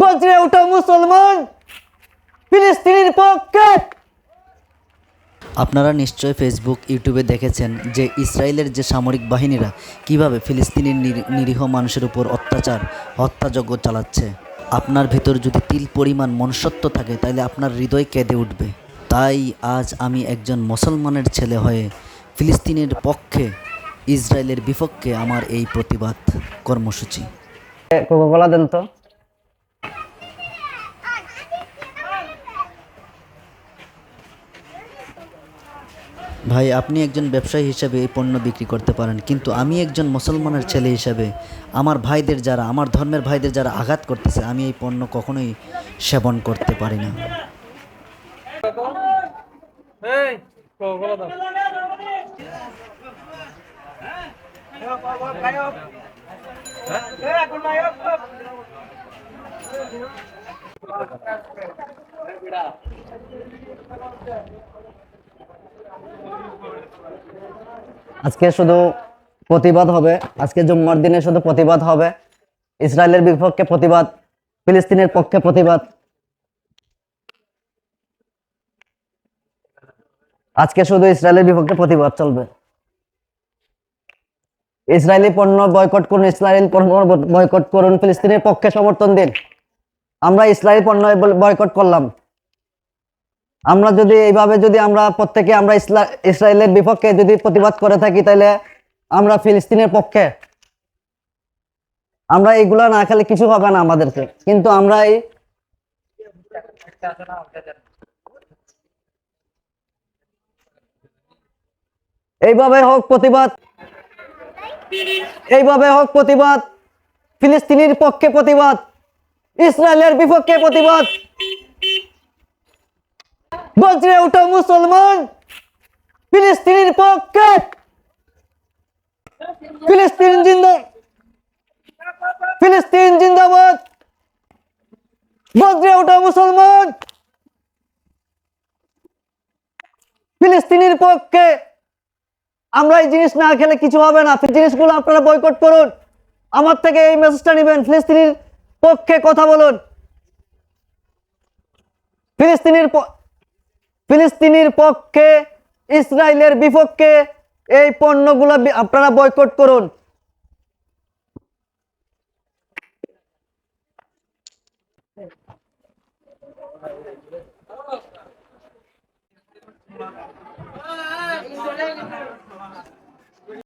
বজ্রে ওঠো মুসলমান। ফিলিস্তিনের পক্ষে। আপনারা নিশ্চয় ফেসবুক ইউটিউবে দেখেছেন যে ইসরায়েলের যে সামরিক বাহিনীরা কীভাবে ফিলিস্তিনের নিরীহ মানুষের উপর অত্যাচার হত্যাযজ্ঞ চালাচ্ছে। আপনার ভিতর যদি তিল পরিমাণ মনুষ্যত্ব থাকে তাহলে আপনার হৃদয় কেঁদে উঠবে। তাই আজ আমি একজন মুসলমানের ছেলে হয়ে ফিলিস্তিনের পক্ষে ইসরায়েলের বিপক্ষে আমার এই প্রতিবাদ কর্মসূচি। কোকা দেন তো। ভাই, আপনি একজন ব্যবসায়ী হিসেবে এই পণ্য বিক্রি করতে পারেন, কিন্তু আমি একজন মুসলমানের ছেলে হিসেবে, আমার ভাইদের যারা, আমার ধর্মের ভাইদের যারা আঘাত করতেছে, আমি এই পণ্য কখনোই সেবন করতে পারি না। আজকে শুধু প্রতিবাদ হবে, আজকে জুম্মার দিনে শুধু প্রতিবাদ হবে। ইসরায়েলের বিপক্ষে প্রতিবাদ, ফিলিস্তিনের পক্ষে প্রতিবাদ। আজকে শুধু ইসরায়েলের বিপক্ষে প্রতিবাদ চলবে। ইসরায়েলি পণ্য বয়কট করুন, ইসরায়েল পণ্য বয়কট করুন, ফিলিস্তিনের পক্ষে সমর্থন দিন। আমরা ইসরায়েলি পণ্য বয়কট করলাম। আমরা যদি এইভাবে যদি আমরা প্রত্যেকে আমরা ইসরায়েলের বিপক্ষে যদি প্রতিবাদ করে থাকি তাহলে আমরা ফিলিস্তিনের পক্ষে। আমরা এইগুলা না খেলে কিছু হবে না আমাদেরকে। কিন্তু আমরা এই এইভাবে হোক প্রতিবাদ। এইভাবে হোক প্রতিবাদ। ফিলিস্তিনির পক্ষে প্রতিবাদ। ইসরায়েলের বিপক্ষে প্রতিবাদ। বজ্রে ওঠো মুসলমান। ফিলিস্তিনের পক্ষে। ফিলিস্তিন জিন্দা ফিলিস্তিন জিন্দাবাদ। বজ্রে ওঠো মুসলমান। ফিলিস্তিনের পক্ষে। আমরা এই জিনিস না খেলে কিছু হবে না। জিনিসগুলো আপনারা বয়কট করুন। আমার থেকে এই মেসেজটা নেবেন। ফিলিস্তিনের পক্ষে কথা বলুন। ফিলিস্তিনের ফিলিস্তিনির পক্ষে ইসরায়েলের বিপক্ষে এই পণ্যগুলো আপনারা বয়কট করুন।